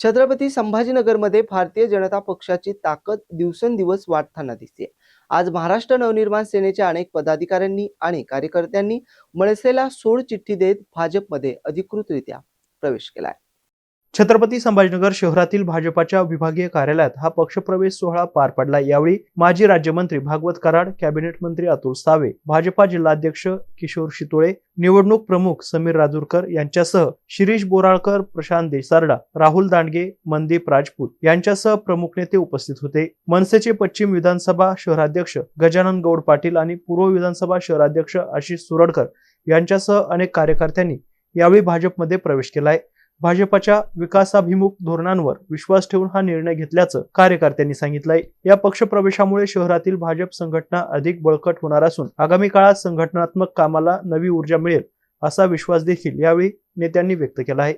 छत्रपती संभाजीनगरमध्ये भारतीय जनता पक्षाची ताकद दिवसेंदिवस वाढताना दिसते आज महाराष्ट्र नवनिर्माण सेनेच्या अनेक पदाधिकाऱ्यांनी आणि कार्यकर्त्यांनी मनसेला सोड चिठ्ठी देत भाजपमध्ये अधिकृतरित्या प्रवेश केलाय. छत्रपती संभाजीनगर शहरातील भाजपाच्या विभागीय कार्यालयात हा पक्षप्रवेश सोहळा पार पडला. यावेळी माजी राज्यमंत्री भागवत कराड कॅबिनेट मंत्री अतुल सावे भाजपा जिल्हाध्यक्ष किशोर शितोळे निवडणूक प्रमुख समीर राजूरकर यांच्यासह शिरीष बोराळकर प्रशांत देसारडा राहुल दांडगे मनदीप राजपूत यांच्यासह प्रमुख नेते उपस्थित होते. मनसेचे पश्चिम विधानसभा शहराध्यक्ष गजानन गौड पाटील आणि पूर्व विधानसभा शहराध्यक्ष आशिष सुरडकर यांच्यासह अनेक कार्यकर्त्यांनी यावेळी भाजपमध्ये प्रवेश केलाय. भाजपाच्या विकासाभिमुख धोरणांवर विश्वास ठेवून हा निर्णय घेतल्याचं कार्यकर्त्यांनी सांगितलंय. या पक्षप्रवेशामुळे शहरातील भाजप संघटना अधिक बळकट होणार असून आगामी काळात संघटनात्मक कामाला नवी ऊर्जा मिळेल असा विश्वास देखील यावेळी नेत्यांनी व्यक्त केला आहे.